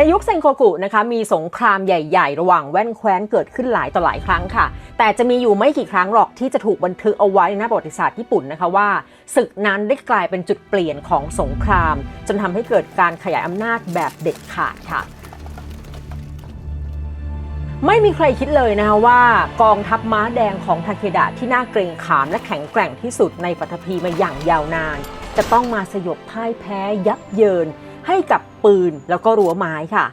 ในยุคเซนโคกุนะคะมีสงครามใหญ่ ๆ ระหว่างแว่นแคว้นเกิดขึ้นหลายต่อหลายครั้งค่ะ แต่จะมีอยู่ไม่กี่ครั้งหรอกที่จะถูกบันทึกเอาไว้ในประวัติศาสตร์ญี่ปุ่นนะคะว่าศึกนั้นได้กลายเป็นจุดเปลี่ยนของสงคราม จนทำให้เกิดการขยายอำนาจแบบเด็ดขาดค่ะไม่มีใครคิดเลยนะคะว่ากองทัพม้าแดงของทาเคดะที่น่าเกรงขามและแข็งแกร่งที่สุดในปฐพีมาอย่างยาวนาน จะต้องมาสยบพ่ายแพ้ยับเยินให้กับ ปืน แล้วก็รั้วไม้ค่ะ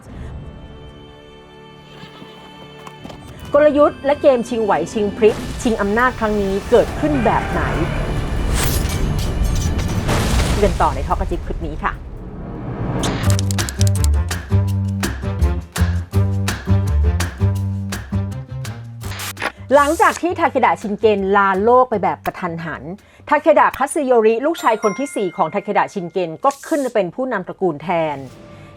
กลยุทธ์และเกมชิงไหวชิงพริบชิงอำนาจครั้งนี้เกิดขึ้นแบบไหนเรียนต่อในทอกรจิบคลิปนี้ค่ะ หลังจากที่ทาเคดะชินเกนลาโลกไปแบบกระทันหัน ทาเคดะคัตสึโยริลูกชายคนที่ 4 ของทาเคดะชินเกนก็ขึ้นมาเป็นผู้นำตระกูลแทน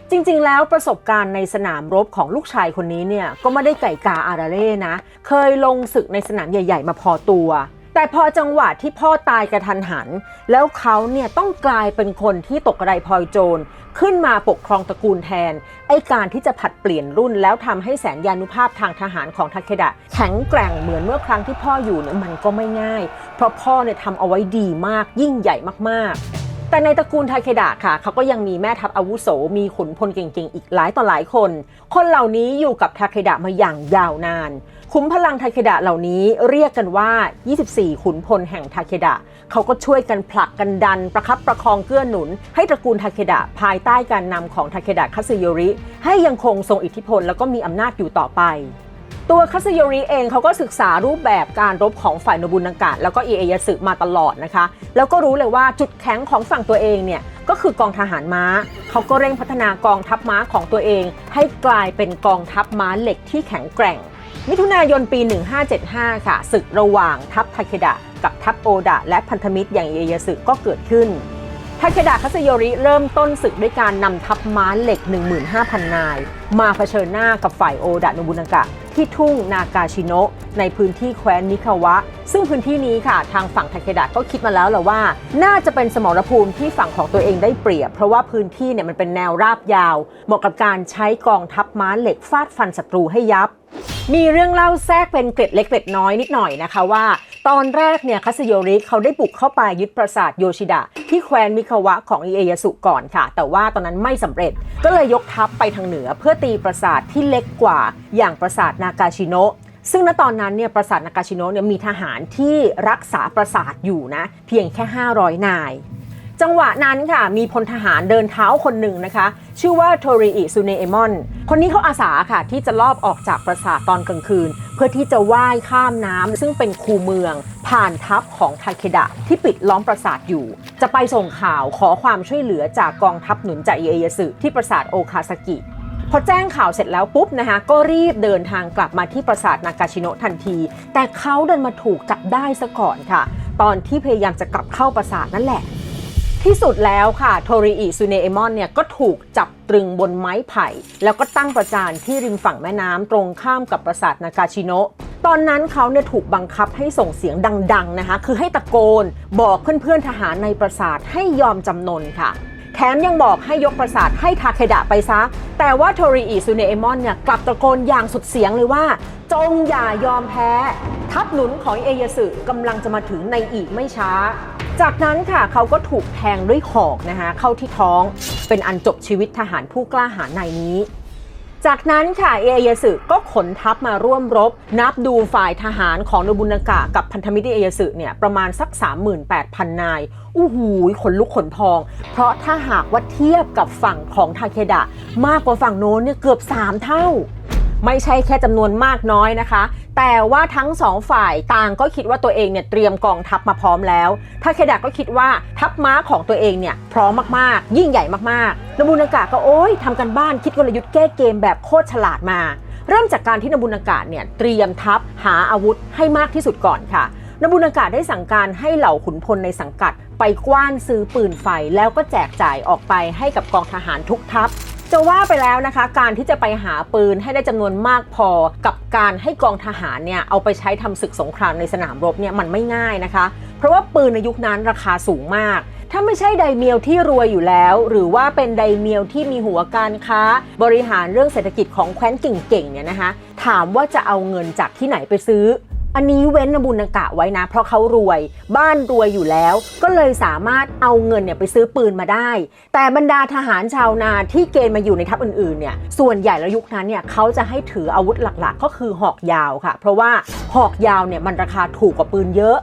จริงๆ แล้วประสบการณ์ในสนามรบของลูกชายคนนี้เนี่ยก็ไม่ได้ไก่กาอาราเร่นะ เคยลงศึกในสนามใหญ่ ๆ มาพอตัว แต่พอจังหวะที่พ่อตายกระทันหัน แล้วเขาเนี่ยต้องกลายเป็นคนที่ตกกระไดพลอยโจร ขึ้นมาปกครองตระกูลแทน ไอการที่จะผัดเปลี่ยนรุ่นแล้วทำให้แสนยานุภาพทางทหารของทาเคดะ แข็งแกร่งเหมือนเมื่อครั้งที่พ่ออยู่เนี่ยมันก็ไม่ง่าย เพราะพ่อเนี่ยทำเอาไว้ดีมากยิ่งใหญ่มากๆ แต่ในตระกูลทาเคดะค่ะเขาก็ยังมีแม่ทัพอาวุโส มีขุนพลเก่งๆ อีกหลายต่อหลายคน คนเหล่านี้อยู่กับทาเคดะมาอย่างยาวนาน ขุมพลังทาเคดะเหล่านี้เรียกกันว่า 24 ขุนพลแห่งทาเคดะเขาก็ช่วยกันผลักกันดัน ประคับประคองเกื้อหนุน ให้ตระกูลทาเคดะภายใต้การนำของทาเคดะคัสึโยริ ให้ยังคงทรงอิทธิพลแล้วก็มีอำนาจอยู่ต่อไป ตัวคัตสึโยริเองเขาก็ศึกษารูปแบบการรบของฝ่ายโนบุนากะแล้วก็เอเอยสึมาตลอดนะคะ แล้วก็รู้เลยว่าจุดแข็งของฝั่งตัวเองเนี่ยก็คือกองทหารม้า เขาก็เร่งพัฒนากองทัพม้าของตัวเอง ให้กลายเป็นกองทัพม้าเหล็กที่แข็งแกร่ง มิถุนายนปี 1575 ค่ะศึกระหว่างทัพทาเคดะ กับทัพโอดะ และพันธมิตรอย่างเอเยสึก็เกิดขึ้นทาเคดะคัตสึโยริเริ่มต้นศึกด้วยการนำทัพม้าเหล็ก 15,000 นาย มาเผชิญหน้ากับฝ่ายโอดะโนบุนากะ ที่ทุ่งนากาชิโนะในพื้นที่แคว้นนิคาวะ ซึ่งพื้นที่นี้ค่ะ ทางฝั่งทาเคดะก็คิดมาแล้วแหละว่า น่าจะเป็นสมรภูมิที่ฝั่งของตัวเองได้เปรียบ เพราะว่าพื้นที่เนี่ยมันเป็นแนวราบยาว เหมาะกับการใช้กองทัพม้าเหล็กฟาดฟันศัตรูให้ยับ มีเรื่องเล่าแทรกเป็นเกร็ดเล็กเกร็ดน้อยนิดหน่อยนะคะว่า ตอนแรกเนี่ยคัสโยริเขาได้บุกเข้าไปยึดปราสาทโยชิดะ ที่แคว้นมิคาวะของอิเอยสุก่อนค่ะ แต่ว่าตอนนั้นไม่สำเร็จก็เลยยกทัพไปทางเหนือเพื่อตีปราสาทที่เล็กกว่าอย่างปราสาทนากาชิโนะ ซึ่งณตอนนั้นเนี่ยปราสาทนากาชิโนะเนี่ยมีทหารที่รักษาปราสาทอยู่นะ เพียงแค่ 500 นาย จังหวะนั้นค่ะมีพลทหารเดินเท้าคนหนึ่งนะคะ ชื่อว่าโทริอิซูเนเอมอน คนนี้เขาอาสาค่ะ ที่จะลอบออกจากปราสาทตอนกลางคืน เพื่อที่จะว่ายข้ามน้ำซึ่งเป็นคูเมือง ผ่านทัพของไทเคดะ ที่ปิดล้อมปราสาทอยู่ จะไปส่งข่าวขอความช่วยเหลือจากกองทัพหนุนจากเอเยสึที่ปราสาทโอคาซากิ พอแจ้งข่าวเสร็จแล้วปุ๊บนะคะก็รีบเดินทางกลับมาที่ปราสาทนากาชิโนะทันที แต่เขาเดินมาถูกจับได้ซะก่อนค่ะ ตอนที่พยายามจะกลับเข้าปราสาทนั่นแหละ ที่สุดแล้วค่ะโทริอิซูเนเอมอนเนี่ยก็ถูกจับตรึงบนไม้ไผ่ แล้วก็ตั้งประจานที่ริมฝั่งแม่น้ำตรงข้ามกับปราสาทนากาชิโนะตอนนั้นเขาเนี่ยถูกบังคับให้ส่งเสียงดัง ๆนะคะ คือให้ตะโกนบอกเพื่อนๆทหารในปราสาทให้ยอมจำนนค่ะ แถมยังบอกให้ยกปราสาทให้ทาเคดะไปซะ แต่ว่าโทริอิซูเนเอมอนเนี่ยกลับตะโกนอย่างสุดเสียงเลยว่า จงอย่ายอมแพ้ ทัพหนุนของเอยสึกำลังจะมาถึงในอีกไม่ช้า จากนั้นค่ะเขาก็ถูกแทงด้วยหอกนะคะเข้าที่ท้อง เป็นอันจบชีวิตทหารผู้กล้าหาญนายนี้ จากนั้นค่ะเอเยสึก็ขนทัพมาร่วมรบ นับดูฝ่ายทหารของโนบุนากะกับพันธมิตรเอเยสึเนี่ยประมาณสัก 38,000 นายอู้หูขนลุกขนพอง เพราะถ้าหากว่าเทียบกับฝั่งของทาเคดะ มากกว่าฝั่งโน้นเนี่ยเกือบ 3 เท่า ไม่ใช่แค่จำนวนมากน้อยนะคะ แต่ว่าทั้งสองฝ่ายต่างก็คิดว่าตัวเองเนี่ยเตรียมกองทัพมาพร้อมแล้วทาเคดะก็คิดว่าทัพม้าของตัวเองเนี่ยพร้อมมากๆ ยิ่งใหญ่มากๆนบุนากะก็โอ้ยทำกันบ้านคิดกลยุทธ์แก้เกมแบบโคตรฉลาดมา เริ่มจากการที่นบุนากะเนี่ยเตรียมทัพหาอาวุธให้มากที่สุดก่อนค่ะนบุนากะได้สั่งการให้เหล่าขุนพลในสังกัด ไปกว้านซื้อปืนไฟแล้วก็แจกจ่ายออกไปให้กับกองทหารทุกทัพ จะว่าไปแล้วนะคะ การที่จะไปหาปืนให้ได้จำนวนมากพอกับการให้กองทหารเนี่ยเอาไปใช้ทำศึกสงครามในสนามรบเนี่ยมันไม่ง่ายนะคะ เพราะว่าปืนในยุคนั้นราคาสูงมาก ถ้าไม่ใช่ไดเมียวที่รวยอยู่แล้ว หรือว่าเป็นไดเมียวที่มีหัวการค้า บริหารเรื่องเศรษฐกิจของแคว้นเก่งๆเนี่ยนะคะ ถามว่าจะเอาเงินจากที่ไหนไปซื้อ อันนี้เว้นนบุญกะไว้นะ เพราะเขารวย บ้านรวยอยู่แล้ว ก็เลยสามารถเอาเงินเนี่ยไปซื้อปืนมาได้ แต่บรรดาทหารชาวนาที่เกณฑ์มาอยู่ในทัพอื่นๆเนี่ยส่วนใหญ่แล้วยุคนั้นเนี่ยเขาจะให้ถืออาวุธหลักๆ ก็คือหอกยาวค่ะ เพราะว่าหอกยาวเนี่ยมันราคาถูกกว่าปืนเยอะ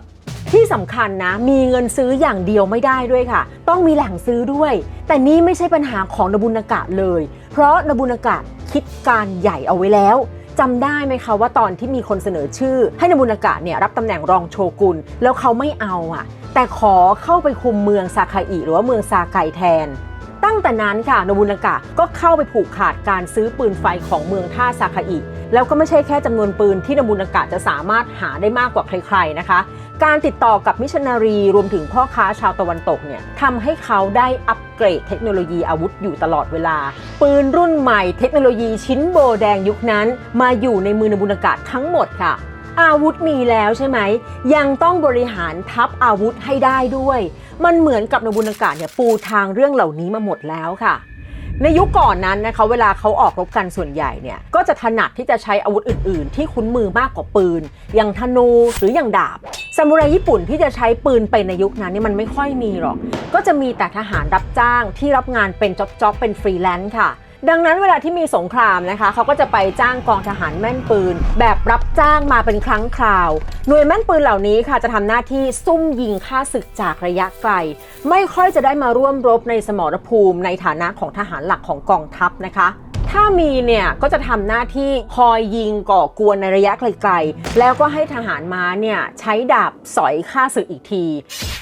ที่สำคัญนะ มีเงินซื้ออย่างเดียวไม่ได้ด้วยค่ะ ต้องมีแหล่งซื้อด้วย แต่นี่ไม่ใช่ปัญหาของนบุญกะเลย เพราะนบุญกะคิดการใหญ่เอาไว้แล้ว จำได้ไหมคะว่าตอนที่มีคนเสนอชื่อ ให้นบุญกะเนี่ยรับตำแหน่งรองโชกุนแล้วเขาไม่เอาอะแต่ขอเข้าไปคุมเมืองซาคาอิหรือว่าเมืองซาไกแทน ตั้งแต่นั้นค่ะนบุญกะก็เข้าไปผูกขาดการซื้อปืนไฟของเมืองท่าซาคาอิแล้วก็ไม่ใช่แค่จำนวนปืนที่นบุญกะจะสามารถหาได้มากกว่าใครๆนะคะ การติดต่อกับมิชชันนารีรวมถึงพ่อค้าชาวตะวันตกเนี่ยทำให้เขาได้อัปเกรดเทคโนโลยีอาวุธอยู่ตลอดเวลา ปืนรุ่นใหม่เทคโนโลยีชิ้นโบแดงยุคนั้น มาอยู่ในมือนบุญกะทั้งหมดค่ะ อาวุธมีแล้วใช่ไหม ยังต้องบริหารทัพอาวุธให้ได้ด้วย มันเหมือนกับนบุญกะเนี่ยปูทางเรื่องเหล่านี้มาหมดแล้วค่ะ ในยุคก่อนนั้นนะคะเวลาเขาออกรบกันส่วนใหญ่เนี่ยก็จะถนัดที่จะใช้อาวุธอื่น ๆ ที่คุ้นมือมากกว่าปืน อย่างธนูหรืออย่างดาบซามูไรญี่ปุ่นที่จะใช้ปืนไปในยุคนั้นนี่มันไม่ค่อยมีหรอก ก็จะมีแต่ทหารรับจ้างที่รับงานเป็นจ็อบๆเป็นฟรีแลนซ์ค่ะ ดังนั้นเวลาที่มีสงครามนะคะเขาก็จะไปจ้างกองทหารแม่นปืน แบบรับจ้างมาเป็นครั้งคราว หน่วยแม่นปืนเหล่านี้ค่ะจะทำหน้าที่ซุ่มยิงฆ่าศึกจากระยะไกล ไม่ค่อยจะได้มาร่วมรบในสมรภูมิในฐานะของทหารหลักของกองทัพนะคะถ้ามีเนี่ยก็จะทำหน้าที่คอยยิงก่อกวนในระยะไกลๆ แล้วก็ให้ทหารม้าเนี่ยใช้ดาบสอยฆ่าศึกอีกที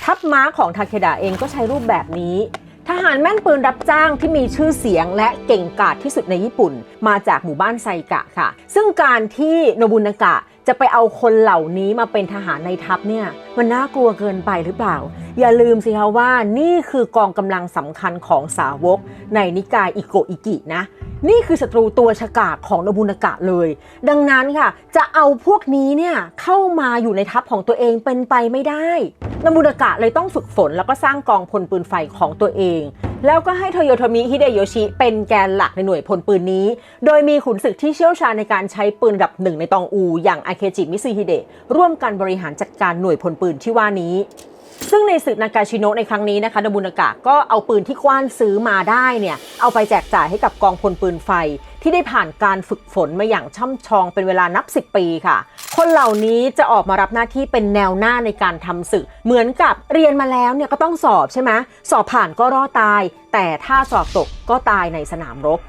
ทัพม้าของทาเคดะเองก็ใช้รูปแบบนี้ ทหารแม่นปืนรับจ้างที่มีชื่อเสียงและเก่งกาจที่สุดในญี่ปุ่น มาจากหมู่บ้านไซกะค่ะ ซึ่งการที่โนบุนากะจะไปเอาคนเหล่านี้มาเป็นทหารในทัพเนี่ย มันน่ากลัวเกินไปหรือเปล่า อย่าลืมสิคะว่านี่คือกองกำลังสำคัญของสาวกในนิกายอิโกอิกินะนี่คือศัตรูตัวฉกาจของนบุนากะเลย ดังนั้นค่ะ จะเอาพวกนี้เนี่ยเข้ามาอยู่ในทัพของตัวเองเป็นไปไม่ได้นบุนากะเลยต้องฝึกฝนแล้วก็สร้างกองพลปืนไฟของตัวเอง แล้วก็ให้โทโยโทมิฮิเดโยชิเป็นแกนหลักในหน่วยพลปืนนี้ โดยมีขุนศึกที่เชี่ยวชาญในการใช้ปืนดับหนึ่งในตองอู อย่างอาเคจิมิซึฮิเดะร่วมกันบริหารจัดการหน่วยพลปืนที่ว่านี้ ซึ่งในศึกนากาชิโนะในครั้งนี้นะคะนบุนากะก็เอาปืนที่กว้านซื้อมาได้เนี่ยเอาไปแจกจ่ายให้กับกองพลปืนไฟ ที่ได้ผ่านการฝึกฝนมาอย่างช่ำชองเป็นเวลานับ 10 ปีค่ะ คนเหล่านี้จะออกมารับหน้าที่เป็นแนวหน้าในการทำศึก เหมือนกับเรียนมาแล้วเนี่ยก็ต้องสอบใช่ไหมสอบผ่านก็รอดตาย แต่ถ้าสอบตกก็ตายในสนามรบ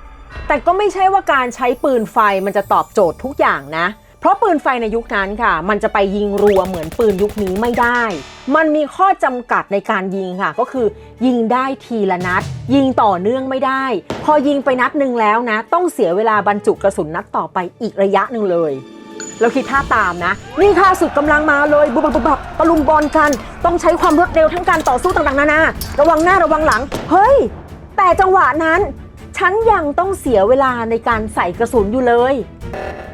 แต่ก็ไม่ใช่ว่าการใช้ปืนไฟมันจะตอบโจทย์ทุกอย่างนะ ราะปืนไฟในยุคนั้นค่ะ มันจะไปยิงรัวเหมือนปืนยุคนี้ไม่ได้ มันมีข้อจำกัดในการยิงค่ะ ก็คือ ยิงได้ทีละนัด ยิงต่อเนื่องไม่ได้ พอยิงไปนัดหนึ่งแล้วนะ ต้องเสียเวลาบรรจุกระสุนนัดต่อไปอีกระยะหนึ่งเลยเราคิดท่าตามนะ นี่ค่าศึกกำลังมาเลยบุบบับบุบบบตะลุมบอลกัน ต้องใช้ความรวดเร็วทั้งการต่อสู้ต่างๆนานาระวังหน้าระวังหลัง เฮ้ย แต่จังหวะนั้น ฉันยังต้องเสียเวลาในการใส่กระสุนอยู่เลย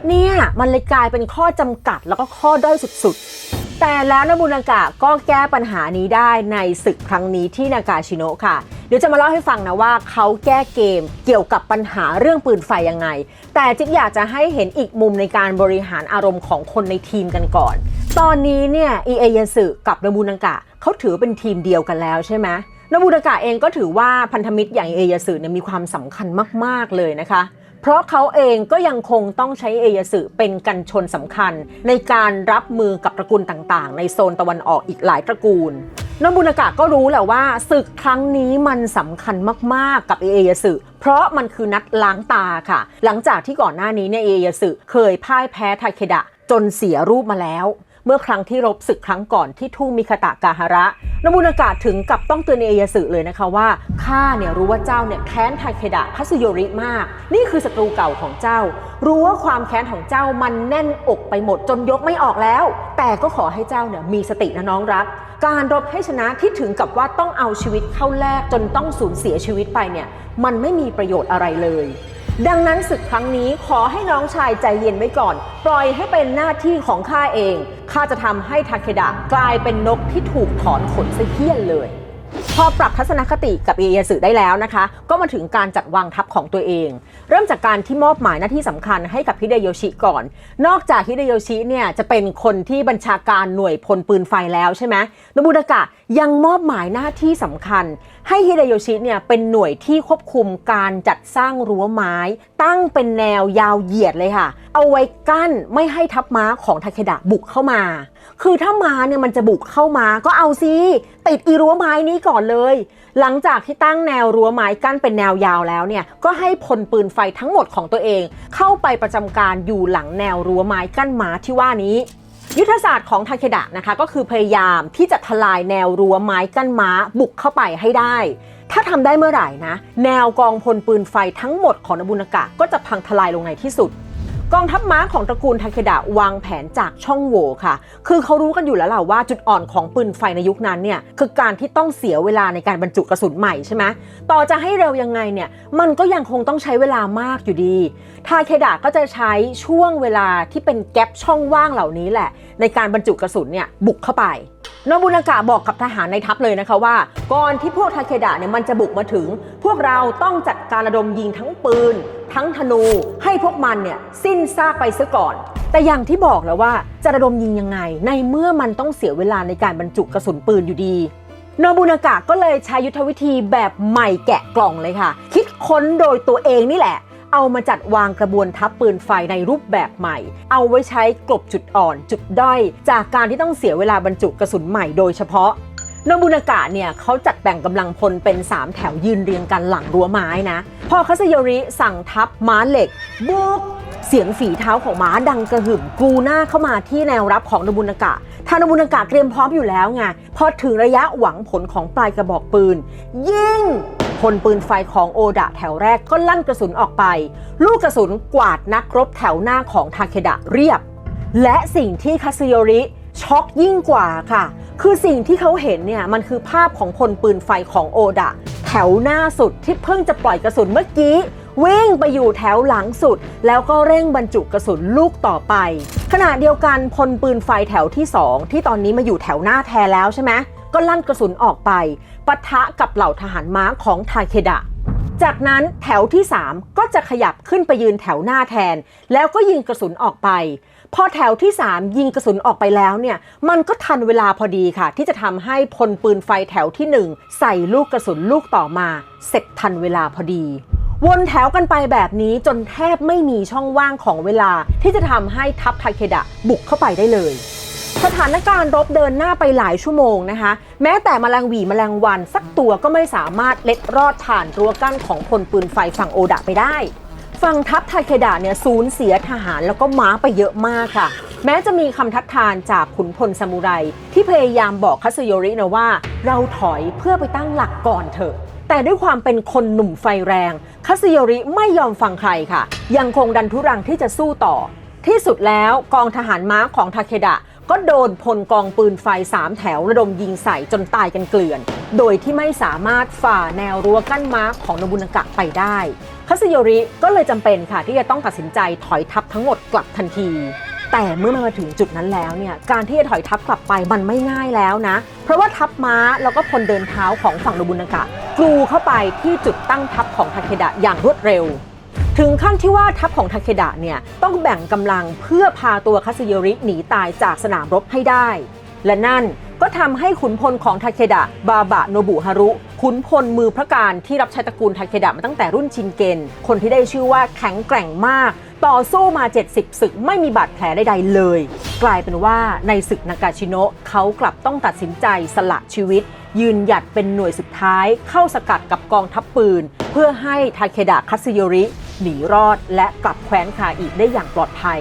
เนี่ยมันเลยกลายเป็นข้อจำกัดแล้วก็ข้อด้อยสุดๆ แต่แล้วนบุนากะก็แก้ปัญหานี้ได้ในศึกครั้งนี้ที่นากาชิโนะค่ะ เดี๋ยวจะมาเล่าให้ฟังนะว่าเขาแก้เกมเกี่ยวกับปัญหาเรื่องปืนไฟยังไง แต่จิ๊กอยากจะให้เห็นอีกมุมในการบริหารอารมณ์ของคนในทีมกันก่อน ตอนนี้เนี่ยอีเอเยสึกับนบุนากะเขาถือเป็นทีมเดียวกันแล้วใช่ไหม นบูดากะเองก็ถือว่าพันธมิตรอย่างเอยาสึเนี่ยมีความสำคัญมาก ๆ เลยนะคะ เพราะเขาเองก็ยังคงต้องใช้เอยาสึเป็นกันชนสำคัญ ในการรับมือกับตระกูลต่างๆ ในโซนตะวันออกอีกหลายตระกูลนบุนากะก็รู้แหละว่าศึกครั้งนี้มันสำคัญมากๆกับเอเยสึเพราะมันคือนัดล้างตาค่ะ หลังจากที่ก่อนหน้านี้เนี่ยเอเยสึเคยพ่ายแพ้ทาเคดะ จนเสียรูปมาแล้ว เมื่อครั้งที่รบศึกครั้งก่อนที่ทุ่งมิคาตะกาฮาระนบุนากาศถึงกับต้องเตือนเอยาสึเลยนะคะว่าข้าเนี่ยรู้ว่าเจ้าเนี่ยแค้นทาเคดะคัสโยริมาก นี่คือศัตรูเก่าของเจ้า รู้ว่าความแค้นของเจ้ามันแน่นอกไปหมดจนยกไม่ออกแล้วแต่แต่ก็ขอให้เจ้าเนี่ยมีสตินะน้องรัก การรบให้ชนะที่ถึงกับว่าต้องเอาชีวิตเข้าแลกจนต้องสูญเสียชีวิตไปเนี่ยมันไม่มีประโยชน์อะไรเลย ดังนั้นศึกครั้งนี้ขอให้น้องชายใจเย็นไว้ก่อน ปล่อยให้เป็นหน้าที่ของข้าเอง ข้าจะทำให้ทาเคดะกลายเป็นนกที่ถูกถอนขนซะเฮี้ยนเลย พอปรับทัศนคติกับเอเยสึได้แล้วนะคะ ก็มาถึงการจัดวางทัพของตัวเอง เริ่มจากการที่มอบหมายหน้าที่สำคัญให้กับฮิเดโยชิก่อน นอกจากฮิเดโยชิเนี่ยจะเป็นคนที่บัญชาการหน่วยพลปืนไฟแล้วใช่ไหมโนบุนากะยังมอบหมายหน้าที่สำคัญ ให้ฮิเดโยชิเนี่ยเป็นหน่วยที่ควบคุมการจัดสร้างรั้วไม้ ตั้งเป็นแนวยาวเหยียดเลยค่ะ เอาไว้กั้นไม่ให้ทัพม้าของทาเคดะบุกเข้ามา คือถ้าม้าเนี่ยมันจะบุกเข้ามาก็เอาสิติดอีรั้วไม้นี้ก่อนเลย หลังจากที่ตั้งแนวรั้วไม้กั้นเป็นแนวยาวแล้วเนี่ยก็ให้พลปืนไฟทั้งหมดของตัวเอง เข้าไปประจำการอยู่หลังแนวรั้วไม้กั้นม้าที่ว่านี้ยุทธศาสตร์ของทาเคดะนะคะก็คือพยายามที่จะทลายแนวรั้วไม้กั้นม้าบุกเข้าไปให้ได้ ถ้าทำได้เมื่อไหร่นะ แนวกองพลปืนไฟทั้งหมดของนบุนากะก็จะพังทลายลงในที่สุด กองทัพม้าของตระกูลทาเคดะวางแผนจากช่องโหว่ค่ะ คือเขารู้กันอยู่แล้วล่ะว่าจุดอ่อนของปืนไฟในยุคนั้นเนี่ยคือการที่ต้องเสียเวลาในการบรรจุกระสุนใหม่ใช่ไหมต่อจะให้เร็วยังไงเนี่ยมันก็ยังคงต้องใช้เวลามากอยู่ดี ทาเคดะก็จะใช้ช่วงเวลาที่เป็นแกลบช่องว่างเหล่านี้แหละ ในการบรรจุกระสุนเนี่ยบุกเข้าไป โนบุนากะบอกกับทหารในทัพเลยนะคะว่า ก่อนที่พวกทาเคดะเนี่ยมันจะบุกมาถึง พวกเราต้องจัดการระดมยิงทั้งปืน ทั้งธนูให้พวกมันเนี่ยสิ้นซากไปซะก่อน แต่อย่างที่บอกแล้วว่าจะระดมยิงยังไง ในเมื่อมันต้องเสียเวลาในการบรรจุกระสุนปืนอยู่ดีโนบุนากะก็เลยใช้ยุทธวิธีแบบใหม่แกะกล่องเลยค่ะ คิดค้นโดยตัวเองนี่แหละ เอามาจัดวางกระบวนทัพปืนไฟในรูปแบบใหม่ เอาไว้ใช้กลบจุดอ่อน จุดด้อย จากการที่ต้องเสียเวลาบรรจุกระสุนใหม่โดยเฉพาะนบุนากะเนี่ยเขาจัดแบ่งกำลังพลเป็น 3 แถวยืนเรียงกันหลังรั้วไม้นะ พอคาซโยริสั่งทัพม้าเหล็ก บุก เสียงฝีเท้าของม้าดังกระหึ่มกูหน้าเข้ามาที่แนวรับของนบุนากะทางนบุนากะเตรียมพร้อมอยู่แล้วไงพอถึงระยะหวังผลของปลายกระบอกปืน ยิง พลปืนไฟของโอดะแถวแรกก็ลั่นกระสุนออกไป ลูกกระสุนกวาดนักรบแถวหน้าของทาเคดะเรียบ และสิ่งที่คาซิโยริช็อกยิ่งกว่าค่ะ คือสิ่งที่เขาเห็นเนี่ยมันคือภาพของพลปืนไฟของโอดะแถวหน้าสุดที่เพิ่งจะปล่อยกระสุนเมื่อกี้วิ่งไปอยู่แถวหลังสุด แล้วก็เร่งบรรจุกระสุนลูกต่อไป ขณะเดียวกันพลปืนไฟแถวที่ 2 ที่ตอนนี้มาอยู่แถวหน้าแทนแล้วใช่ไหม ก็ลั่นกระสุนออกไปปะทะกับเหล่าทหารม้าของทาเคดะ จากนั้นแถวที่ 3 ก็จะขยับขึ้นไปยืนแถวหน้าแทน แล้วก็ยิงกระสุนออกไป พอแถวที่ 3 ยิงกระสุนออกไปแล้วเนี่ย มันก็ทันเวลาพอดีค่ะ ที่จะทำให้พลปืนไฟแถวที่ 1 ใส่ลูกกระสุนลูกต่อมา เสร็จทันเวลาพอดีวนแถวกันไปแบบนี้จนแทบไม่มีช่องว่างของเวลาที่จะทำให้ทัพทาเคดะบุกเข้าไปได้เลย สถานการณ์รบเดินหน้าไปหลายชั่วโมงนะคะ แม้แต่แมลงหวีแมลงวัน สักตัวก็ไม่สามารถเล็ดรอดผ่านรั้วกั้นของพลปืนไฟฝั่งโอดะไปได้ฝั่งทัพทาเคดะเนี่ยสูญเสียทหารแล้วก็ม้าไปเยอะมากค่ะ แม้จะมีคำทัดทานจากขุนพลซามูไร ที่พยายามบอกคาสึโยรินะว่า เราถอยเพื่อไปตั้งหลักก่อนเถอะ แต่ด้วยความเป็นคนหนุ่มไฟแรงคาสโยริไม่ยอมฟังใครค่ะ ยังคงดันทุรังที่จะสู้ต่อ ที่สุดแล้วกองทหารม้าของทาเคดะ ก็โดนพลกองปืนไฟสามแถวระดมยิงใส่จนตายกันเกลื่อน โดยที่ไม่สามารถฝ่าแนวรั้วกั้นม้าของนบุนากะไปได้คาสโยริก็เลยจำเป็นค่ะที่จะต้องตัดสินใจถอยทัพทั้งหมดกลับทันทีแต่เมื่อมันมาถึงจุดนั้นแล้วเนี่ยการที่จะถอยทัพกลับไปมันไม่ง่ายแล้วนะ เพราะว่าทัพม้าแล้วก็พลเดินเท้าของฝั่งโนบุนากะกลูเข้าไปที่จุดตั้งทัพของทาเคดะอย่างรวดเร็ว ถึงขั้นที่ว่าทัพของทาเคดะเนี่ยต้องแบ่งกำลังเพื่อพาตัวคาสึโยริหนีตายจากสนามรบให้ได้ และนั่นก็ทำให้ขุนพลของทาเคดะ บาบะโนบุฮารุ ขุนพลมือพระการที่รับใช้ตระกูลทาเคดะมาตั้งแต่รุ่นชินเกน คนที่ได้ชื่อว่าแข็งแกร่งมาก ต่อสู้มา 70 ศึกไม่มีบาดแผลใดๆเลย กลายเป็นว่าในศึกนากาชิโนะเขากลับต้องตัดสินใจสละชีวิต ยืนหยัดเป็นหน่วยสุดท้าย เข้าสกัดกับกองทัพปืน เพื่อให้ทาเคดะคัตสึโยริ หนีรอดและกลับแคว้นคาอิได้อย่างปลอดภัย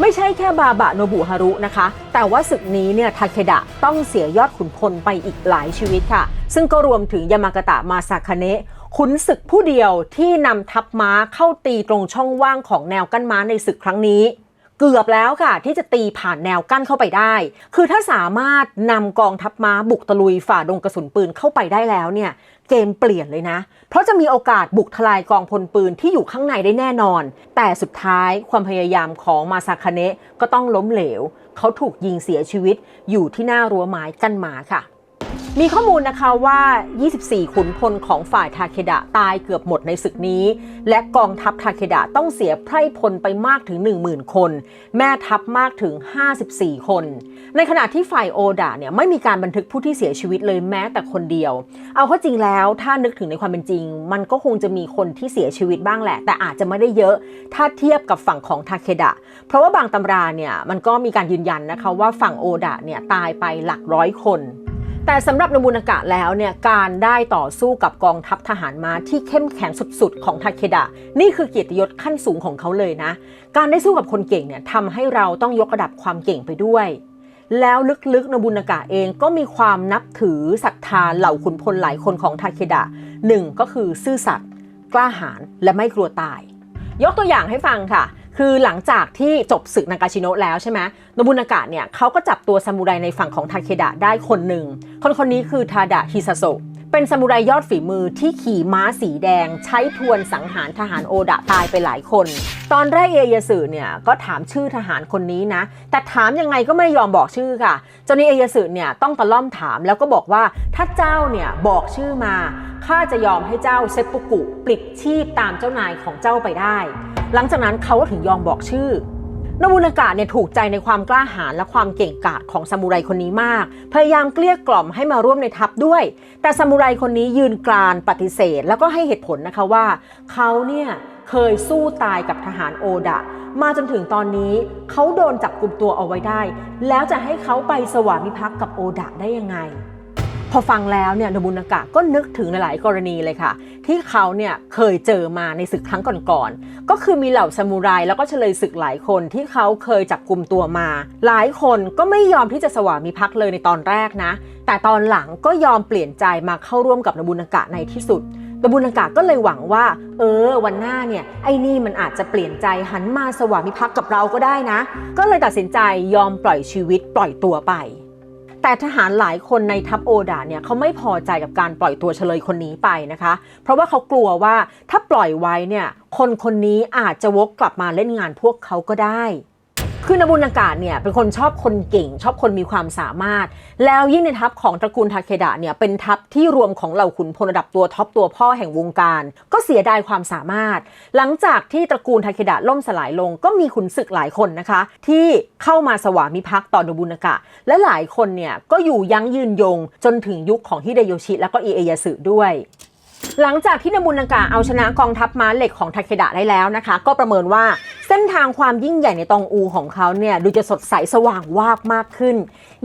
ไม่ใช่แค่บาบะโนบุฮารุนะคะ แต่ว่าศึกนี้เนี่ยทาเคดะต้องเสียยอดขุนพลไปอีกหลายชีวิตค่ะ ซึ่งก็รวมถึงยามากตะมาซาคาเนะขุนศึกผู้เดียวที่นำทัพม้าเข้าตีตรงช่องว่างของแนวกั้นม้าในศึกครั้งนี้เกือบแล้วค่ะ ที่จะตีผ่านแนวกั้นเข้าไปได้ คือถ้าสามารถนำกองทัพม้าบุกตะลุยฝ่าดงกระสุนปืนเข้าไปได้แล้วเนี่ย เกมเปลี่ยนเลยนะ เพราะจะมีโอกาสบุกทลายกองพลปืนที่อยู่ข้างในได้แน่นอน แต่สุดท้ายความพยายามของมาซาคาเนะก็ต้องล้มเหลว เขาถูกยิงเสียชีวิตอยู่ที่หน้ารั้วไม้กั้นมาค่ะ มีข้อมูลนะคะว่า 24 ขุนพลของฝ่ายทาเคดะตายเกือบหมดในศึกนี้ และกองทัพทาเคดะต้องเสียไพร่พลไปมากถึง 10,000 คน แม่ทัพมากถึง 54 คน ในขณะที่ฝ่ายโอดะเนี่ยไม่มีการบันทึกผู้ที่เสียชีวิตเลยแม้แต่คนเดียว เอาเข้าจริงแล้วถ้านึกถึงในความเป็นจริง มันก็คงจะมีคนที่เสียชีวิตบ้างแหละ แต่อาจจะไม่ได้เยอะ ถ้าเทียบกับฝั่งของทาเคดะ เพราะว่าบางตำราเนี่ยมันก็มีการยืนยันนะคะว่าฝั่งโอดะเนี่ยตายไปหลักร้อยคน แต่สำหรับนบุนากะแล้วเนี่ยการได้ต่อสู้กับกองทัพทหารม้าที่เข้มแข็งสุดๆ ของทาเคดะ นี่คือเกียรติยศขั้นสูงของเขาเลยนะ การได้สู้กับคนเก่งเนี่ยทำให้เราต้องยกระดับความเก่งไปด้วย แล้วลึกๆนบุนากะเองก็มีความนับถือศรัทธาเหล่าขุนพลหลายคนของทาเคดะหนึ่งก็คือซื่อสัตย์กล้าหาญและไม่กลัวตาย ยกตัวอย่างให้ฟังค่ะ คือหลังจากที่จบศึกนากาชิโนะแล้วใช่ไหมโนบุนากะเนี่ยเขาก็จับตัวซามูไรในฝั่งของทาเคดะได้คนหนึ่ง คนคนนี้คือทาดะฮิซาโซะ เป็นซามูไรยอดฝีมือที่ขี่ม้าสีแดง ใช้ทวนสังหารทหารโอดะตายไปหลายคน ตอนแรกเอยาสึเนี่ยก็ถามชื่อทหารคนนี้นะ แต่ถามยังไงก็ไม่ยอมบอกชื่อค่ะจนนี้เอยาสึเนี่ยต้องตะล่อมถามแล้วก็บอกว่าถ้าเจ้าเนี่ยบอกชื่อมาข้าจะยอมให้เจ้าเซปุกุปลิดชีพตามเจ้านายของเจ้าไปได้ หลังจากนั้นเขาก็ถึงยอมบอกชื่อ นบุนากะเนี่ยถูกใจในความกล้าหาญและความเก่งกาจของซามูไรคนนี้มาก พยายามเกลี้ยกล่อมให้มาร่วมในทัพด้วย แต่ซามูไรคนนี้ยืนกรานปฏิเสธ แล้วก็ให้เหตุผลนะคะว่า เขาเนี่ยเคยสู้ตายกับทหารโอดะ มาจนถึงตอนนี้เขาโดนจับกลุ่มตัวเอาไว้ได้ แล้วจะให้เขาไปสวามิภักดิ์กับโอดะได้ยังไง พอฟังแล้วเนี่ยนบุนากะก็นึกถึงหลายๆกรณีเลยค่ะ ที่เขาเนี่ยเคยเจอมาในศึกครั้งก่อนๆก็คือมีเหล่าซามูไรแล้วก็เฉลยศึกหลายคนที่เขาเคยจับกลุ่มตัวมา หลายคนก็ไม่ยอมที่จะสวามิภักดิ์เลยในตอนแรกนะ แต่ตอนหลังก็ยอมเปลี่ยนใจมาเข้าร่วมกับนบุนากะในที่สุดนบุนากะก็เลยหวังว่า เออ วันหน้าเนี่ย ไอ้นี่มันอาจจะเปลี่ยนใจหันมาสวามิภักดิ์กับเราก็ได้นะ ก็เลยตัดสินใจยอมปล่อยชีวิตปล่อยตัวไป แต่ทหารหลายคนในทัพโอดาเนี่ยเขาไม่พอใจกับการปล่อยตัวเฉลยคนนี้ไปนะคะ เพราะว่าเขากลัวว่าถ้าปล่อยไว้เนี่ยคนคนนี้อาจจะวกกลับมาเล่นงานพวกเขาก็ได้ คือนบุนากาศเนี่ยเป็นคนชอบคนเก่ง ชอบคนมีความสามารถ แล้วยิ่งในทัพของตระกูลทาเคดะเนี่ยเป็นทัพที่รวมของเหล่าขุนพลระดับตัวท็อปตัวพ่อแห่งวงการ ก็เสียดายความสามารถ หลังจากที่ตระกูลทาเคดะล่มสลายลงก็มีขุนศึกหลายคนนะคะ ที่เข้ามาสวามิภักดิ์ต่อนบุนากะและหลายคนเนี่ยก็อยู่ยั้งยืนยงจนถึงยุคของฮิเดโยชิ แล้วก็อิเอยาสึด้วย หลังจากที่นาบุนากะเอาชนะกองทัพม้าเหล็กของทาเคดะได้แล้วนะคะ ก็ประเมินว่าเส้นทางความยิ่งใหญ่ในตองอูของเขาเนี่ยดูจะสดใสสว่างวาบมากขึ้น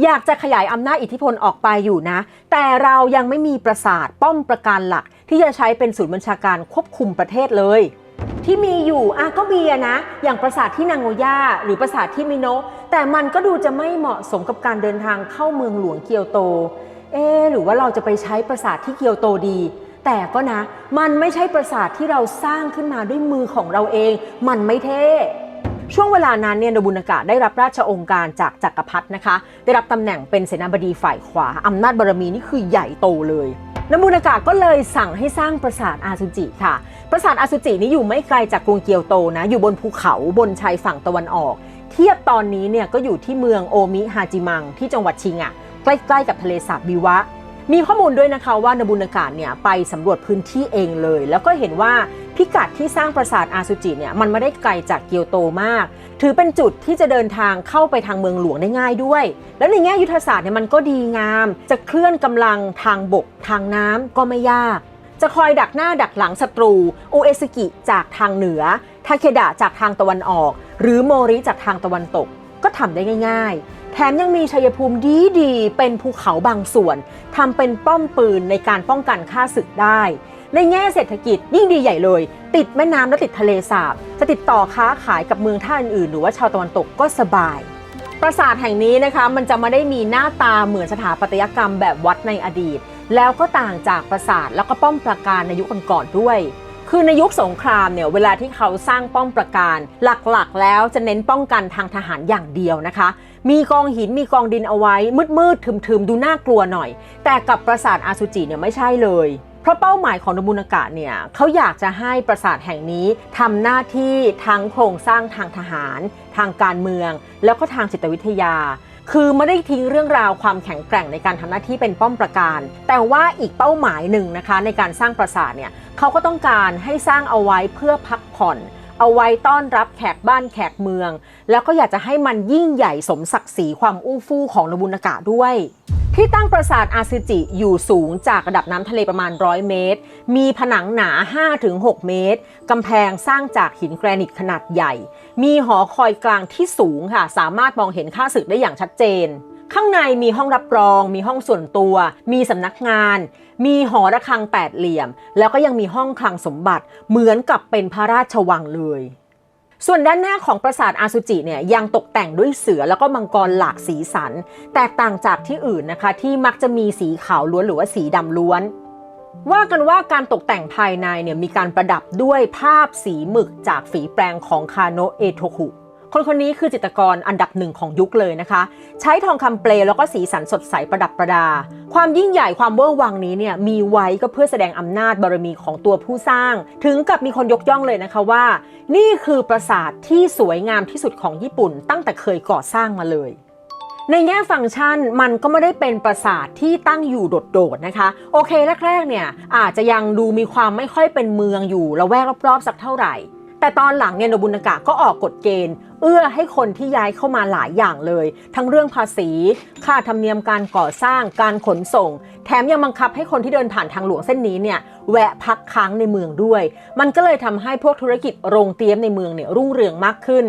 อยากจะขยายอำนาจอิทธิพลออกไปอยู่นะ แต่เรายังไม่มีปราสาทป้อมประการหลัก ที่จะใช้เป็นศูนย์บัญชาการควบคุมประเทศเลยที่มีอยู่อะก็มีนะ อย่างปราสาทที่นางโงย่าหรือปราสาทที่มิโนะแต่มันก็ดูจะไม่เหมาะสมกับการเดินทางเข้าเมืองหลวงเกียวโต เอหรือว่าเราจะไปใช้ปราสาทที่เกียวโตดี แต่ก็นะ มันไม่ใช่ปราสาทที่เราสร้างขึ้นมาด้วยมือของเราเอง มันไม่เท่ช่วงเวลานั้นเนี่ยนบุนากะได้รับราชองค์การจากจักรพรรดินะคะ ได้รับตำแหน่งเป็นเสนาบดีฝ่ายขวาอำนาจบารมีนี่คือใหญ่โตเลยนบุนากะก็เลยสั่งให้สร้างปราสาทอาซุจิค่ะ ปราสาทอาซุจินี้อยู่ไม่ไกลจากกรุงเกียวโตนะ อยู่บนภูเขาบนชายฝั่งตะวันออก เทียบตอนนี้เนี่ยก็อยู่ที่เมืองโอมิฮาจิมังที่จังหวัดชิงอะใกล้ๆกับทะเลสาบบิวะ มีข้อมูลด้วยนะคะว่านบุนากาศเนี่ยไปสำรวจพื้นที่เองเลย แล้วก็เห็นว่าพิกัดที่สร้างปราสาทอาซุจิเนี่ยมันไม่ได้ไกลจากเกียวโตมาก ถือเป็นจุดที่จะเดินทางเข้าไปทางเมืองหลวงได้ง่ายด้วย แล้วในแง่ยุทธศาสตร์เนี่ยมันก็ดีงาม จะเคลื่อนกำลังทางบกทางน้ำก็ไม่ยาก จะคอยดักหน้าดักหลังศัตรูโอเอสกิจากทางเหนือทาเคดะจากทางตะวันออก หรือโมริจากทางตะวันตก ก็ทำได้ง่าย ๆ แถมยังมีชัยภูมิดีๆ เป็นภูเขาบางส่วนทำเป็นป้อมปืนในการป้องกันค่าศึกได้ ในแง่เศรษฐกิจยิ่งดีใหญ่เลย ติดแม่น้ำและติดทะเลสาบ จะติดต่อค้าขายกับเมืองท่าอื่นๆ หรือว่าชาวตะวันตกก็สบายปราสาทแห่งนี้นะคะมันจะไม่ได้มีหน้าตาเหมือนสถาปัตยกรรมแบบวัดในอดีต แล้วก็ต่างจากปราสาทแล้วก็ป้อมปราการในยุคก่อนๆด้วย คือในยุคสงครามเนี่ยเวลาที่เขาสร้างป้อมปราการ หลักๆ แล้วจะเน้นป้องกันทางทหารอย่างเดียวนะคะ มีกองหินมีกองดินเอาไว้ มืดๆทึมๆ ดูน่ากลัวหน่อย แต่กับปราสาทอาซูจิเนี่ยไม่ใช่เลยเพราะเป้าหมายของนบุนากะเนี่ยเขาอยากจะให้ปราสาทแห่งนี้ทำหน้าที่ทั้งโครงสร้างทางทหาร ทางการเมือง แล้วก็ทางจิตวิทยา คือไม่ได้ทิ้งเรื่องราวความแข็งแกร่งในการทำหน้าที่เป็นป้อมปราการ แต่ว่าอีกเป้าหมายหนึ่งนะคะในการสร้างปราสาทเนี่ยเขาก็ต้องการให้สร้างเอาไว้เพื่อพักผ่อน เอาไว้ต้อนรับแขกบ้านแขกเมือง แล้วก็อยากจะให้มันยิ่งใหญ่สมศักดิ์ศรีความอู้ฟู่ของนบุนากะด้วยที่ตั้งปราสาทอาซึจิอยู่สูงจากระดับน้ำทะเลประมาณ 100 เมตร มีผนังหนา 5-6 เมตร กำแพงสร้างจากหินแกรนิตขนาดใหญ่ มีหอคอยกลางที่สูงค่ะ สามารถมองเห็นค่าศึกได้อย่างชัดเจน ข้างในมีห้องรับรอง มีห้องส่วนตัว มีสำนักงาน มีหอระฆังแปดเหลี่ยม แล้วก็ยังมีห้องคลังสมบัติ เหมือนกับเป็นพระราชวังเลยส่วนด้านหน้าของปราสาทอาซูจิเนี่ยยังตกแต่งด้วยเสือแล้วก็มังกรหลากสีสัน แตกต่างจากที่อื่นนะคะ ที่มักจะมีสีขาวล้วนหรือว่าสีดำล้วน ว่ากันว่าการตกแต่งภายในเนี่ยมีการประดับด้วยภาพสีหมึกจากฝีแปรงของคาโนะเอโทคุคนคนนี้คือจิตรกรอันดับหนึ่งของยุคเลยนะคะ ใช้ทองคำเปลแล้วก็สีสันสดใสประดับประดา ความยิ่งใหญ่ความเวอร์วังนี้เนี่ยมีไว้ก็เพื่อแสดงอำนาจบารมีของตัวผู้สร้าง ถึงกับมีคนยกย่องเลยนะคะว่า นี่คือปราสาทที่สวยงามที่สุดของญี่ปุ่นตั้งแต่เคยก่อสร้างมาเลย ในแง่ฟังก์ชันมันก็ไม่ได้เป็นปราสาทที่ตั้งอยู่โดดๆนะคะ โอเคแรกๆเนี่ยอาจจะยังดูมีความไม่ค่อยเป็นเมืองอยู่ละแวกรอบๆสักเท่าไหร่ แต่ตอนหลังเนี่ยโนบุนากะก็ออกกฎเกณฑ์ เอื้อให้คนที่ย้ายเข้ามาหลายอย่างเลย ทั้งเรื่องภาษี ค่าธรรมเนียมการก่อสร้างการขนส่ง แถมยังบังคับให้คนที่เดินผ่านทางหลวงเส้นนี้เนี่ยแวะพักค้างในเมืองด้วย มันก็เลยทำให้พวกธุรกิจโรงเตรียมในเมืองเนี่ยรุ่งเรืองมากขึ้น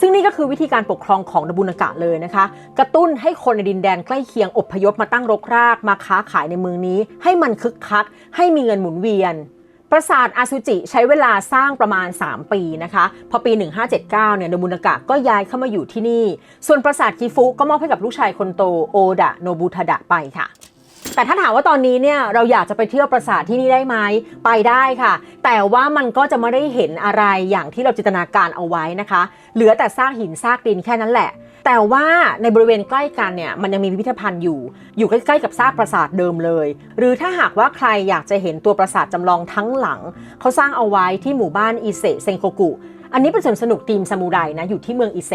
ซึ่งนี่ก็คือวิธีการปกครองของนบุนากะเลยนะคะ กระตุ้นให้คนในดินแดนใกล้เคียงอพยพมาตั้งรกรากมาค้าขายในเมืองนี้ ให้มันคึกคัก ให้มีเงินหมุนเวียนปราสาทอาซูจิใช้เวลาสร้างประมาณ 3 ปีนะคะ พอปี 1579 เนี่ยโนบุนากะก็ย้ายเข้ามาอยู่ที่นี่ ส่วนปราสาทกิฟุก็มอบให้กับลูกชายคนโตโอดะโนบุทาดะไปค่ะแต่ถ้าถามว่าตอนนี้เนี่ยเราอยากจะไปเที่ยวปราสาทที่นี่ได้ไหมไปได้ค่ะ แต่ว่ามันก็จะไม่ได้เห็นอะไรอย่างที่เราจินตนาการเอาไว้นะคะ เหลือแต่ซากหินซากดินแค่นั้นแหละ แต่ว่าในบริเวณใกล้กันเนี่ยมันยังมีพิพิธภัณฑ์อยู่ อยู่ใกล้ๆกับซากปราสาทเดิมเลย หรือถ้าหากว่าใครอยากจะเห็นตัวปราสาทจำลองทั้งหลัง เขาสร้างเอาไว้ที่หมู่บ้านอิเซเซงโกกุ อันนี้เป็นสวนสนุกทีมซามูไรนะอยู่ที่เมืองอิเซ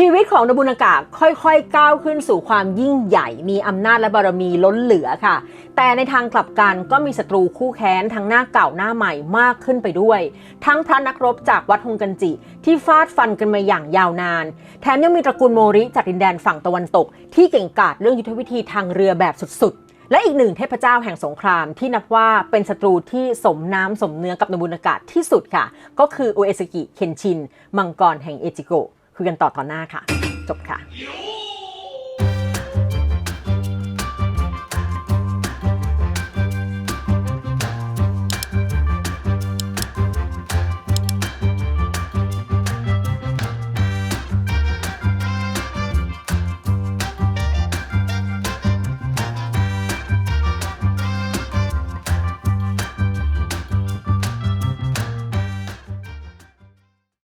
ชีวิตของนบุนากะค่อยๆ ก้าวขึ้นสู่ความยิ่งใหญ่ มีอำนาจและบารมีล้นเหลือค่ะ แต่ในทางกลับกันก็มีศัตรูคู่แค้นทั้งหน้าเก่าหน้าใหม่มากขึ้นไปด้วย ทั้งพระนักรบจากวัดฮงกันจิ ที่ฟาดฟันกันมาอย่างยาวนาน แถมยังมีตระกูลโมริจากดินแดนฝั่งตะวันตก ที่เก่งกาจเรื่องยุทธวิธีทางเรือแบบสุดๆ และอีกหนึ่งเทพเจ้าแห่งสงครามที่นับว่าเป็นศัตรูที่สมน้ำสมเนื้อกับนบุนากะที่สุดค่ะ ก็คืออุเอสกิเคนชิน มังกรแห่งเอจิโกะ คุยกันต่อตอนหน้าค่ะ จบค่ะ